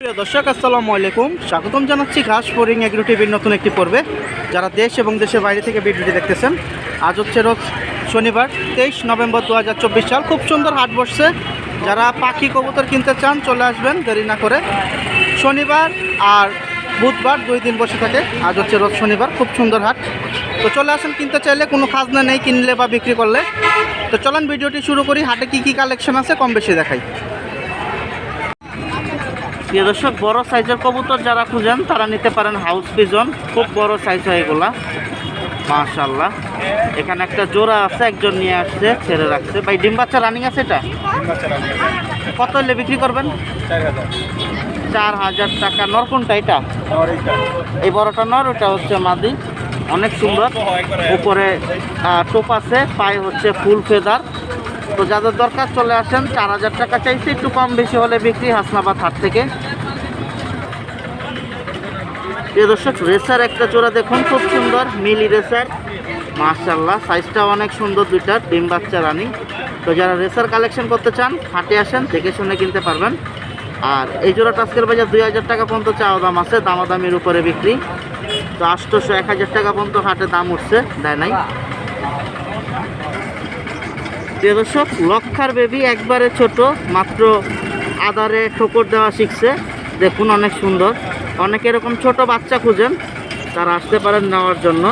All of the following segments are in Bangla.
প্রিয় দর্শক, আসসালামু আলাইকুম। স্বাগতম জানাচ্ছি ঘাস ফোরিং এগ্রো টিভির নতুন একটি পর্বে। যারা দেশ এবং দেশের বাইরে থেকে ভিডিওটি দেখতেছেন, আজ হচ্ছে রোজ শনিবার, তেইশ নভেম্বর দু হাজার চব্বিশ সাল। খুব সুন্দর হাট বসছে। যারা পাখি কবুতর কিনতে চান, চলে আসবেন, দেরি না করে। শনিবার আর বুধবার দুই দিন বসে থাকে। আজ হচ্ছে রোজ শনিবার, খুব সুন্দর হাট। তো চলে আসেন, কিনতে চাইলে কোনো খাজনা নেই, কিনলে বা বিক্রি করলে। তো চলেন, ভিডিওটি শুরু করি। হাটে কী কী কালেকশন আছে, কম বেশি দেখাই। প্রিয় দর্শক বড় সাইজের কবুতর যারা খুঁজেন তারা নিতে পারেন হাউস পিজন খুব বড় সাইজ হয় এগুলা। মাশাল্লাহ এখানে একটা জোড়া আছে একজন নিয়ে আসছে ছেড়ে রাখছে। ভাই ডিম বাচ্চা রানিং আছে এটা? কত হলে বিক্রি করবেন? চার হাজার। টাকা। নর কোনটা এটা? এই বড়টা নর ওটা হচ্ছে মাদি। অনেক সুন্দর। উপরে টোপ আছে পায়ে হচ্ছে ফুল ফেদার। তো যাদের দরকার চলে আসেন, চার হাজার টাকা চাইছে, একটু কম বেশি হলে বিক্রি হাসনাবাদ হাট থেকে। দর্শক, রেসার একটা জোড়া দেখুন, খুব সুন্দর, মিলি রেসার। মার্শাল্লাহ সাইজটা অনেক সুন্দর দুইটার ডিম বাচ্চা রানি। তো যারা রেসার কালেকশন করতে চান, হাটে আসেন, দেখে শুনে কিনতে পারবেন। আর এই জোড়াটা আজকের বাজার দুই হাজার টাকা পর্যন্ত চাওয়া দাম আছে, দামাদামির উপরে বিক্রি। তো আটশোশো এক হাজার টাকা পর্যন্ত হাটে দাম উঠছে, দেয় নাই। দর্শক, লক্ষার বেবি একবারে ছোট, মাত্র আদারে ঠোকর দেওয়া শিখছে। দেখুন অনেক সুন্দর। অনেক এরকম ছোট বাচ্চা খুঁজেন, তারা আসতে পারেন নেওয়ার জন্য।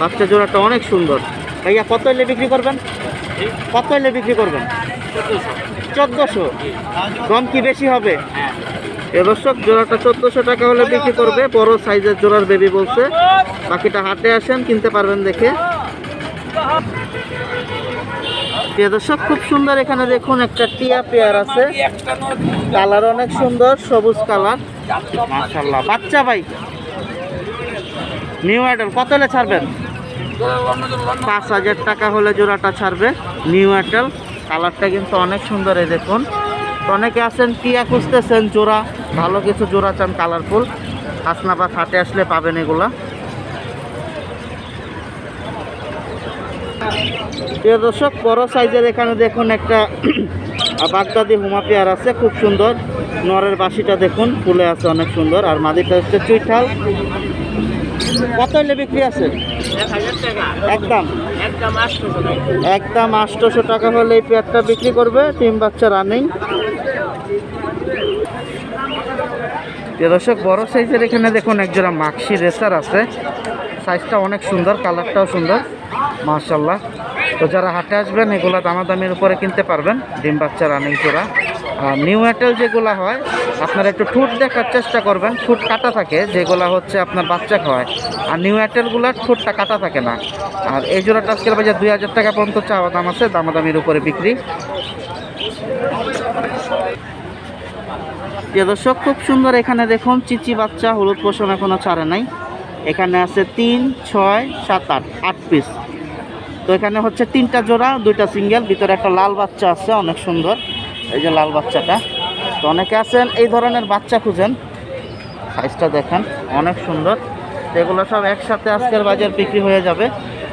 বাচ্চা জোড়াটা অনেক সুন্দর। ভাইয়া, কত এলে বিক্রি করবেন? কত এলে বিক্রি করবেন? চোদ্দোশো। কম কি বেশি হবে? এ দর্শক, জোড়াটা চোদ্দোশো টাকা হলে বিক্রি করবে। বড় সাইজের জোড়ার বেবি বলছে। বাকিটা হাটে আসেন, কিনতে পারবেন দেখে। প্রিয় দর্শক খুব সুন্দর এখানে দেখুন একটা টিয়া পেয়ার আছে। কালার অনেক সুন্দর সবুজ কালার। মাশাল্লাহ বাচ্চা ভাই নিউ অ্যাডেল কত হলে ছাড়বেন? পাঁচ হাজার টাকা হলে জোড়াটা ছাড়বে নিউ অ্যাটেল কালারটা কিন্তু অনেক সুন্দর এই দেখুন। অনেকে আছেন টিয়া খুঁজতেছেন জোড়া ভালো কিছু জোড়া চান কালারফুল হাসনাবাদ হাটে আসলে পাবেন এগুলা। প্রিয় দর্শক, বড় সাইজের এখানে দেখুন একটা বাগদাদি হুমা পেয়ার আছে, খুব সুন্দর। নরের বাসিটা দেখুন, ফুলে আছে অনেক সুন্দর। আর মাদিটা হচ্ছে চুইঠাল। কত হলে বিক্রি আছে? একদম। একদম আটশোশো টাকা হলে এই পেয়ারটা বিক্রি করবে, তিন বাচ্চা রানিং। দর্শক, বড় সাইজের এখানে দেখুন একজোড়া মাক্সি রেসার আছে। সাইজটা অনেক সুন্দর, কালারটাও সুন্দর। মার্শাল্লাহ তো যারা হাটে আসবেন, এগুলো দামাদামির উপরে কিনতে পারবেন, ডিম বাচ্চা, রানিং আর নিউ অ্যাটেল যেগুলো হয়, আপনারা একটু ঠুট দেখার চেষ্টা করবেন, ঠুট কাটা থাকে, যেগুলো হচ্ছে আপনার বাচ্চা খাওয়ায়। আর নিউ অ্যাটেলগুলোর ঠুটটা কাটা থাকে না। আর এই জোড়াটা আজকের বাজার দুই হাজার টাকা পর্যন্ত চাওয়া দাম আছে, দামাদামির উপরে বিক্রি। দর্শক, খুব সুন্দর এখানে দেখুন, চিচি বাচ্চা, হলুদ পোষণ এখনও ছাড়ে নাই। এখানে আছে তিন, ছয়, সাত, আট আট পিস তো এখানে হচ্ছে তিনটা জোড়া দুইটা সিঙ্গেল ভিতরে একটা লাল বাচ্চা আছে অনেক সুন্দর। এই যে লাল বাচ্চাটা। তো অনেকে আছেন এই ধরনের বাচ্চা খুঁজেন। সাইজটা দেখেন অনেক সুন্দর। তো এগুলো সব একসাথে আজকের বাজার বিক্রি হয়ে যাবে।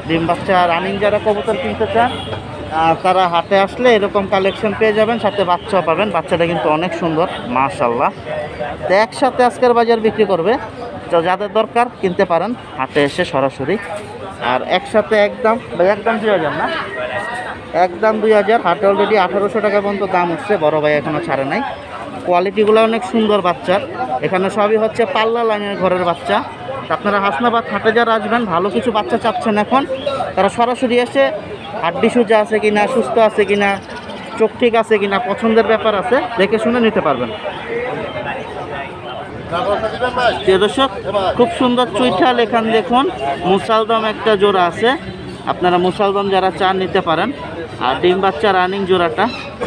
ডিম বাচ্চা রানিং যারা কবুতর কিনতে চান আহ, তারা হাতে আসলে এরকম কালেকশন পেয়ে যাবেন সাথে বাচ্চাও পাবেন। বাচ্চাটা কিন্তু অনেক সুন্দর মাশাল্লাহ তো একসাথে আজকের বাজার বিক্রি করবে। তো যাদের দরকার কিনতে পারেন হাতে এসে সরাসরি আর একসাথে একদম একদম দুই হাজার না? একদম দুই হাজার, হাটে অলরেডি আঠারোশো টাকা পর্যন্ত দাম উঠছে, বড় ভাই এখনও ছাড়ে নাই। কোয়ালিটিগুলো অনেক সুন্দর বাচ্চার। এখানে সবই হচ্ছে পাল্লা লাইনের ঘরের বাচ্চা। আপনারা হাসনাবাদ হাটে যারা আসবেন, ভালো কিছু বাচ্চা চাচ্ছেন এখন, তারা সরাসরি এসে হাড্ডি সুজা আছে কিনা, সুস্থ আছে কিনা, চোখ ঠিক আছে কিনা, পছন্দের ব্যাপার আছে, দেখে শুনে নিতে পারবেন। দর্শক, খুব সুন্দর চুইঠাল এখান দেখুন। মুসালদম একটা জোড়া আছে। আপনারা মুসালদম যারা চান নিতে পারেন। আর ডিম বাচ্চা রানিং জোড়াটা,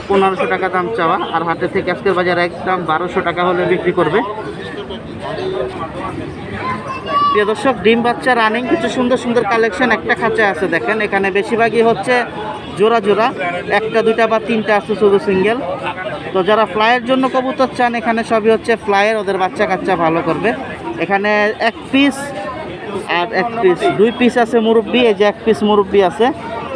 পনেরোশো টাকা দাম চাওয়া। আর হাটে থেকে আজকের বাজার একদম বারোশো টাকা হলে বিক্রি করবে। প্রিয় দর্শক, ডিম বাচ্চা রানিং কিছু সুন্দর সুন্দর কালেকশন একটা খাঁচা আছে দেখেন। এখানে বেশিরভাগই হচ্ছে জোড়া জোড়া। একটা দুটা বা তিনটা আছে শুধু সিঙ্গেল তো যারা ফ্লাইয়ের জন্য কবুতর চান, এখানে সবই হচ্ছে ফ্লাইয়ের, ওদের বাচ্চা কাচ্চা ভালো করবে। এখানে এক পিস আর এক পিস দুই পিস আছে মুরব্বি, এই যে এক পিস মুরব্বি আছে,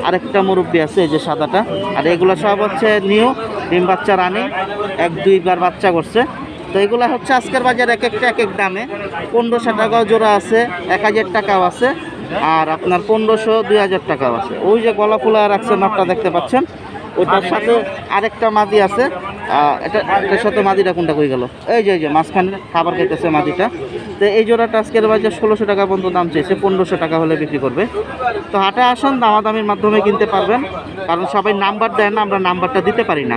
আরেকটা মুরব্বি আছে, এই যে সাদাটা। আর এগুলো সব হচ্ছে নিউ ডিম বাচ্চা রানি, এক দুইবার বাচ্চা করছে। তো এগুলো হচ্ছে আজকের বাজার এক একটা, এক এক দামে। পনেরোশো টাকাও জোড়া আছে, এক হাজার টাকাও আছে, আর আপনার পনেরোশো, দুই হাজার টাকাও আছে। ওই যে গলা ফুলা রাখছে নটটা দেখতে পাচ্ছেন। ওটার সাথে আরেকটা মাদি আছে। এটা এটার সাথে মাদিটা কোনটা কই গেল? এই যে এই যে মাঝখানে খাবার খেতেছে মাদিটা তো এই জোড়াটা আজকের বাজার ষোলোশো টাকা পর্যন্ত দাম চেয়েছে পনেরোশো টাকা হলে বিক্রি করবে। তো হাটে আসুন দামাদামির মাধ্যমে কিনতে পারবেন। কারণ সবাই নাম্বার দেয় না আমরা নাম্বারটা দিতে পারি না।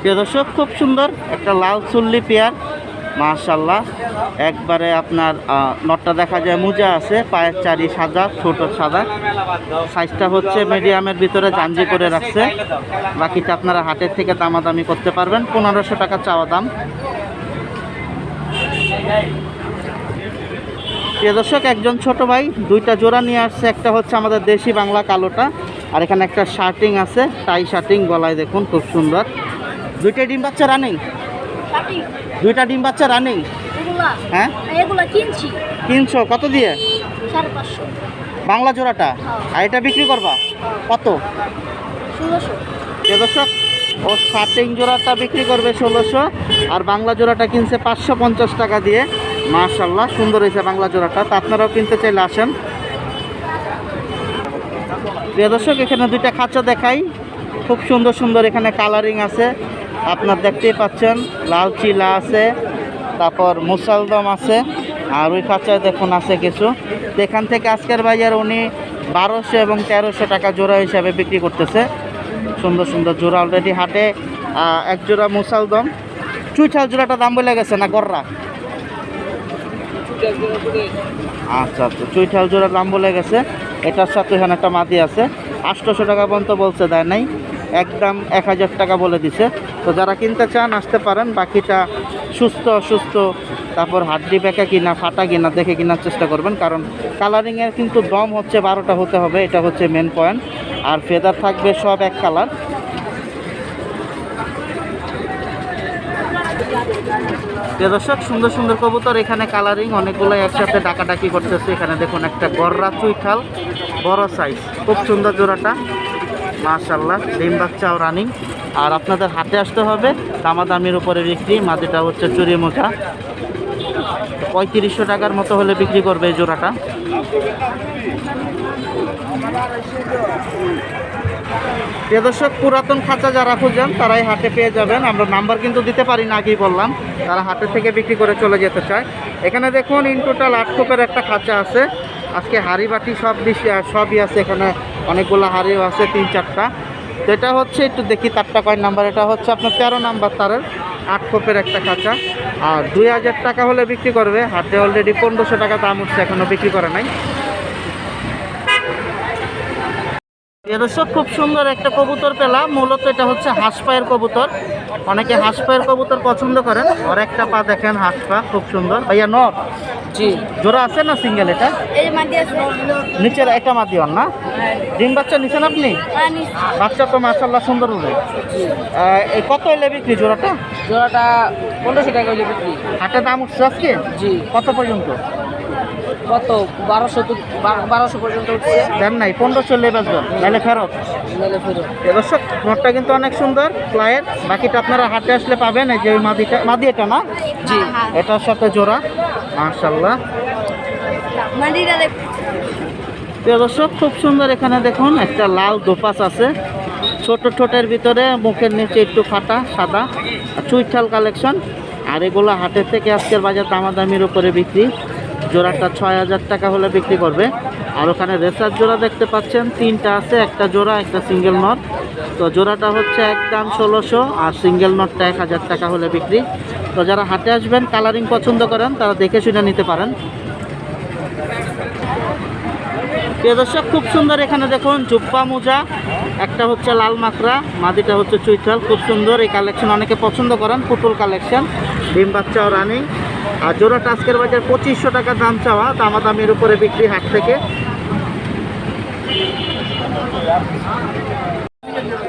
প্রিয় দর্শক খুব সুন্দর একটা লাল চুল্লি পেয়ার। মাশাল্লাহ একবারে আপনার নটটা দেখা যায় মোজা আছে, পায়ের চারি সাদা ছোট সাদা। সাইজটা হচ্ছে মিডিয়ামের ভিতরে জাঞ্জি করে রাখছে। বাকিটা আপনারা হাটের থেকে দামাদামি করতে পারবেন। পনেরোশো টাকা চাওয়া দাম। দর্শক, একজন ছোট ভাই দুইটা জোড়া নিয়ে আসছে। একটা হচ্ছে আমাদের দেশি বাংলা কালোটা, আর এখানে একটা শার্টিং আছে, টাই শার্টিং, গলায় দেখুন খুব সুন্দর। দুইটা ডিম বাচ্চা রানিং দুইটা ডিম বাচ্চা রানিং? হ্যাঁ? এগুলা কিনছি। তিনশো কত দিয়ে? বাংলা জোড়াটা? আর এটা বিক্রি করবা? কত? ষোলোশো। ও শার্টিং জোড়াটা বিক্রি করবে ষোলোশো আর বাংলা জোড়াটা কিনছে পাঁচশো পঞ্চাশ টাকা দিয়ে। মাশাল্লাহ সুন্দর হয়েছে বাংলা জোড়াটা। তা আপনারাও কিনতে চাইলে আসেন। প্রিয় দর্শক এখানে দুইটা খাঁচা দেখাই। খুব সুন্দর সুন্দর এখানে কালারিং আছে। আপনার দেখতেই পাচ্ছেন, লাল চিলা আছে, তারপর মুসালদম আছে, আর ওই খাঁচায় দেখুন আছে কিছু। এখান থেকে আজকের বাজার উনি বারোশো এবং তেরোশো টাকা জোড়া হিসাবে বিক্রি করতেছে। সুন্দর সুন্দর জোড়া অলরেডি হাটে এক জোড়া মুসালদম। চুইঠাল জোড়াটা দাম বলে গেছে না গররা? আচ্ছা আচ্ছা চুইঠাল জোড়ার দাম বলে গেছে। এটার সাথে এখানে একটা মাদি আছে। আটশোশো টাকা পর্যন্ত বলছে, দেয় নাই। একদম এক হাজার টাকা বলে দিছে। তো যারা কিনতে চান, আসতে পারেন। বাকিটা সুস্থ, অসুস্থ, তারপর হাড্ডি বেঁকা কিনা, ফাটা কিনা, দেখে কেনার চেষ্টা করবেন। কারণ কালারিংয়ের কিন্তু দম হচ্ছে বারোটা হতে হবে, এটা হচ্ছে মেন পয়েন্ট আর ফেদার থাকবে সব এক কালার দর্শক, সুন্দর সুন্দর কবুতর। এখানে কালারিং অনেকগুলো একসাথে ডাকাডাকি করতেছে। এখানে দেখুন একটা গররা চুইঠাল বড় সাইজ খুব সুন্দর জোড়াটা। মাশাল্লাহ ডিম বাচ্চাও রানিং আর আপনাদের হাতে আসতে হবে, দামাদামির উপরে বিক্রি, মাদিটা হচ্ছে চুরি মোটা পঁয়ত্রিশশো টাকার মতো হলে বিক্রি করবে এই জোড়াটা। প্রিয় দর্শক, পুরাতন খাঁচা যারা খুঁজেন, তারাই হাটে পেয়ে যাবেন। আমরা নাম্বার কিন্তু দিতে পারি না, আগেই বললাম। তারা হাটে থেকে বিক্রি করে চলে যেতে চায়। এখানে দেখুন ইন টোটাল আট কোপের একটা খাঁচা আছে। আজকে হাড়ি বাটি সব সবই আছে এখানে। অনেকগুলো হাড়িও আছে, তিন চারটা। তো এটা হচ্ছে, একটু দেখি তারটা কয় নাম্বার, এটা হচ্ছে আপনার তেরো নাম্বার তারের আট কোপের একটা খাঁচা। আর দুই হাজার টাকা হলে বিক্রি করবে হাতে অলরেডি পনেরোশো টাকা দাম উঠছে এখনও বিক্রি করে নাই প্রিয় দর্শক খুব সুন্দর একটা কবুতর পেলাম। মূলত এটা হচ্ছে হাঁস পায়ের কবুতর। অনেকে হাঁস পায়ের কবুতর পছন্দ করেন। আর একটা পা দেখেন হাঁস পা খুব সুন্দর। ভাইয়া নর জি। জোড়া আছে না সিঙ্গেল এটা? নিচের একটা মাতি হন না? ডিম বাচ্চা নিছেন আপনি? বাচ্চা তো মাসাল্লাহ সুন্দর হবে। এই কত এলে বিক্রি জোড়াটা? জোড়াটা পনেরোশো টাকা হলে বিক্রি। হাটে দাম উঠছে আজকে? জি। কত পর্যন্ত? কত বারোশো বারোশো পর্যন্ত উঠছে। দেন নাই পনেরোশো লে বেচবেন নাহলে ফেরত। ফেরত। দর্শক নটটা কিন্তু অনেক সুন্দর প্লায়ের বাকিটা আপনারা হাটে আসলে পাবেন এই যে ওই মাদিটা মাদি এটা না? জি। এটার সাথে জোড়া। দেখ প্রিয় দর্শক খুব সুন্দর এখানে দেখুন একটা লাল দোপাস আছে। ছোট ঠোঁটের ভিতরে মুখের নিচে একটু ফাটা সাদা। চুইঠাল কালেকশন। আর এগুলো হাটের থেকে আজকের বাজার দামাদামির উপরে বিক্রি। জোড়াটা ছয় হাজার টাকা হলে বিক্রি করবে। আর ওখানে রেসার জোড়া দেখতে পাচ্ছেন, তিনটা আছে, একটা জোড়া, একটা সিঙ্গেল নট। তো জোড়াটা হচ্ছে একদম ষোলোশো, আর সিঙ্গেল নটটা এক হাজার টাকা হলে বিক্রি। তো যারা হাটে আসবেন কালারিং পছন্দ করেন, তারা দেখে শুনে নিতে পারেন। দর্শক, খুব সুন্দর এখানে দেখুন, জুব্বা মোজা, একটা হচ্ছে লাল মাকড়া, মাদিটা হচ্ছে চুইঠাল খুব সুন্দর এই কালেকশন অনেকে পছন্দ করেন, পুতুল কালেকশন ডিম বাচ্চা ও রানিং আর জোড়াটা আজকের বাজার পঁচিশশো টাকা দাম চাওয়া দামা দামাদামির উপরে বিক্রি হাট থেকে।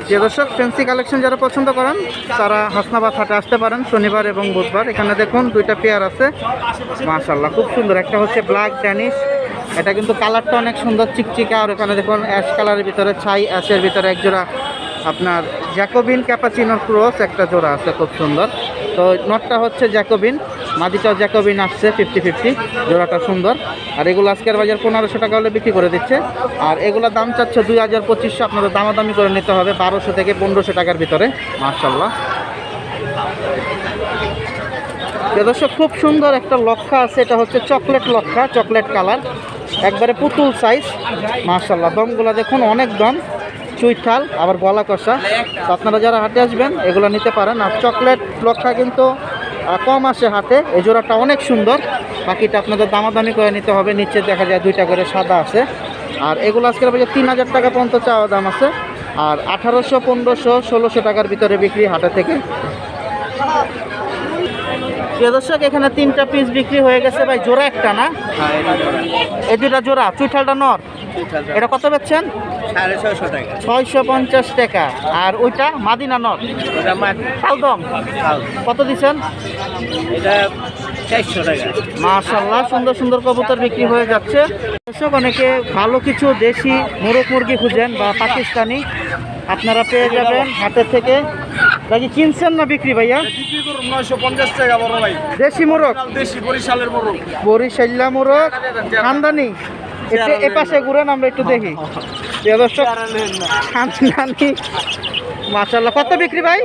যে দর্শক ফ্যান্সি কালেকশন যারা পছন্দ করেন, তারা হাসনাবাদ হাটে আসতে পারেন শনিবার এবং বুধবার। এখানে দেখুন, দুইটা পেয়ার আছে। মাশাল্লাহ খুব সুন্দর। একটা হচ্ছে ব্ল্যাক ড্যানিশ এটা কিন্তু কালারটা অনেক সুন্দর, চিকচিকা। আর ওখানে দেখুন অ্যাশ কালারের ভিতরে ছাই অ্যাশের ভিতরে একজোড়া আপনার জ্যাকোবিন ক্যাপাচিনোর ক্রস একটা জোড়া আছে, খুব সুন্দর। তো নটটা হচ্ছে জ্যাকোবিন মাদিটাও জ্যাকোবিন আসছে ফিফটি ফিফটি জোড়াটা সুন্দর। আর এগুলো আজকের বাজার পনেরোশো টাকা হলে বিক্রি করে দিচ্ছে। আর এগুলো দাম চাচ্ছে দুই হাজার পঁচিশশো, আপনাদের দামাদামি করে নিতে হবে বারোশো থেকে পনেরোশো টাকার ভিতরে মার্শাল্লাহ দর্শক, খুব সুন্দর একটা লক্ষা আছে, এটা হচ্ছে চকলেট লক্ষা, চকলেট কালার। একবারে পুতুল সাইজ মার্শাল্লাহ দমগুলো দেখুন, অনেক দম, চুইঠাল, আবার গলা কষা তো আপনারা যারা হাটে আসবেন, এগুলো নিতে পারেন। আর চকলেট লক্ষা কিন্তু কম আসে হাটে এই জোড়াটা অনেক সুন্দর। বাকিটা আপনাদের দামাদামি করে নিতে হবে। নিচে দেখা যায় দুইটা করে সাদা আছে। আর এগুলো আজকের বাজার তিন হাজার টাকা পর্যন্ত চাওয়া দাম আছে। আর আঠারোশো পনেরোশো ষোলোশো টাকার ভিতরে বিক্রি হাটে থেকে। প্রিয় দর্শক এখানে তিনটা পিস বিক্রি হয়ে গেছে। ভাই জোড়া একটা না? এই দুটা জোড়া চুইঠালটা নর? এটা কত বেচছেন? ছয়শো টাকা। পঞ্চাশ টাকা। আর ওইটা মাদিনা মাটি শালদম। কত দিচ্ছেন? এটা চারশো টাকা। মাশাল্লাহ সুন্দর সুন্দর কবুতর বিক্রি হয়ে যাচ্ছে। দর্শক অনেকে ভালো কিছু দেশি মোরগ মুরগি খুঁজেন বা পাকিস্তানি আপনারা পেয়ে যাবেন হাতের থেকে। বাকি কিনছেন না বিক্রি ভাইয়া? বিক্রি করুন নয়শো পঞ্চাশ টাকা বড় ভাই। দেশি মোরগ? দেশি বরিশালের বড় বরিশাল্লা মোরগ। খানদানি? এ পাশে ঘুরেন আমরা একটু দেখি। দর্শক খানদানি মাশাল্লাহ কত বিক্রি ভাই?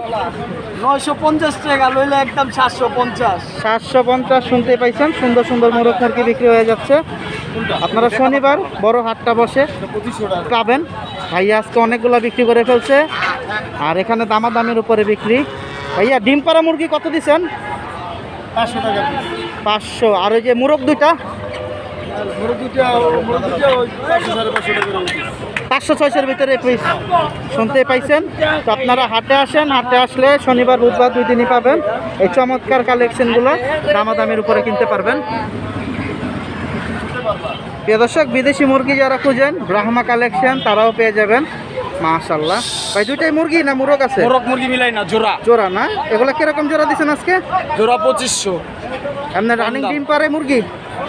নয়শো পঞ্চাশ টাকা লইলে একদম সাতশো পঞ্চাশ। সাতশো পঞ্চাশ শুনতে পাইছেন সুন্দর সুন্দর মোরগ মুরগি বিক্রি হয়ে যাচ্ছে। আপনারা শনিবার বড় হাটটা বসে পাবেন। ভাইয়া আজকে অনেকগুলো বিক্রি করে ফেলছে। আর এখানে দামাদামের উপরে বিক্রি। ভাইয়া ডিম পাড়া মুরগি কত দিচ্ছেন? পাঁচশো টাকা। পাঁচশো। আর ওই যে মুরগ দুইটা? পাঁচশো ছয়শোর ভিতরে পিস শুনতে পাইছেন? তো আপনারা হাটে আসেন হাটে আসলে শনিবার বুধবার দুই দিনই পাবেন। এই চমৎকার কালেকশনগুলো দামাদামের উপরে কিনতে পারবেন। প্রিয় দর্শক বিদেশি মুরগি যারা খুঁজেন ব্রাহ্মা কালেকশন তারাও পেয়ে যাবেন। মাশাল্লাহ। ভাই দুইটাই মুরগি না মুরগ আছে? মোরগ মুরগি মিলাই না জোড়া। জোড়া না? এগুলা কীরকম জোড়া দিচ্ছেন আজকে? জোড়া পঁচিশশো। আপনার রানিং ডিম পারে মুরগি?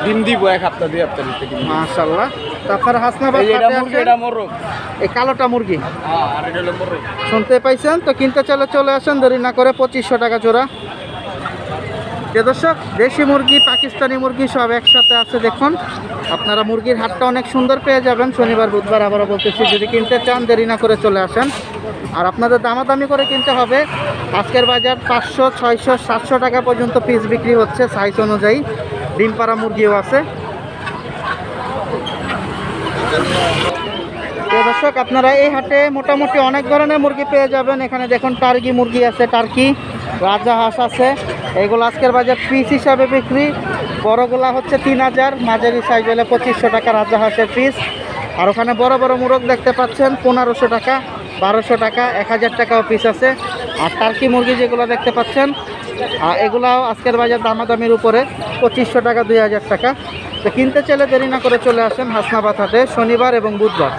ডিম দিব এক হপ্তাহ দুই হপ্তাহ নিতে কিনবো। মাশাল্লাহ তো আপনার হাসনাবাদ এটা মুরগি এটা মোরগ। এই কালোটা মুরগি? হ্যাঁ আর এটা হলো মোরগ। শুনতে পাইছেন? তো কিনতে চলে চলে আসেন দেরি না করে পঁচিশশো টাকা জোড়া। যে দর্শক দেশি মুরগি পাকিস্তানি মুরগি সব একসাথে আছে দেখুন। আপনারা মুরগির হাটটা অনেক সুন্দর পেয়ে যাবেন। শনিবার বুধবার আবারও বলতেছি যদি কিনতে চান দেরি না করে চলে আসেন। আর আপনাদের দামাদামি করে কিনতে হবে। আজকের বাজার পাঁচশো ছয়শো সাতশো টাকা পর্যন্ত পিস বিক্রি হচ্ছে সাইজ অনুযায়ী। ডিম পাড়া মুরগিও আছে। দর্শক, আপনারা এই হাটে মোটামুটি অনেক ধরনের মুরগি পেয়ে যাবেন। এখানে দেখুন, টার্কি মুরগি আছে, টার্কি, রাজা হাঁস আছে। এগুলো আজকের বাজার পিস হিসাবে বিক্রি। বড়গুলা হচ্ছে তিন হাজার, মাঝারি সাইজ হলে পঁচিশশো টাকা রাজা হাঁসের পিস। আর ওখানে বড় বড় মুরগ দেখতে পাচ্ছেন, পনেরোশো টাকা, বারোশো টাকা, এক হাজার টাকাও পিস আছে। আর টার্কি মুরগি যেগুলো দেখতে পাচ্ছেন আর এগুলাও আজকের বাজার দামাদামির উপরে পঁচিশশো টাকা দুই হাজার টাকা। তো কিনতে চাইলে দেরি না করে চলে আসেন হাসনাবাদ হাটে শনিবার এবং বুধবার।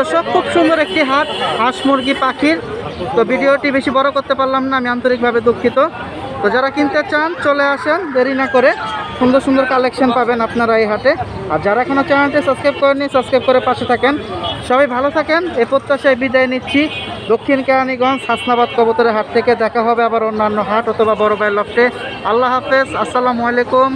দর্শক খুব সুন্দর একটি হাট হাঁস মুরগি পাখির। তো ভিডিওটি বেশি বড় করতে পারলাম না আমি আন্তরিকভাবে দুঃখিত। তো যারা কিনতে চান চলে আসেন দেরি না করে। সুন্দর সুন্দর কালেকশন পাবেন আপনারা এই হাটে। আর যারা এখনও চ্যানেলটি সাবস্ক্রাইব করেননি সাবস্ক্রাইব করে পাশে থাকেন। সবাই ভালো থাকেন এ প্রত্যাশায় বিদায় নিচ্ছি। দক্ষিণ কেরানীগঞ্জ, হাসনাবাদ কবুতরের হাট থেকে দেখা হবে আবার অন্যান্য হাট অথবা বড় ভাই লফটে আল্লাহ হাফেজ, আসসালামু আলাইকুম।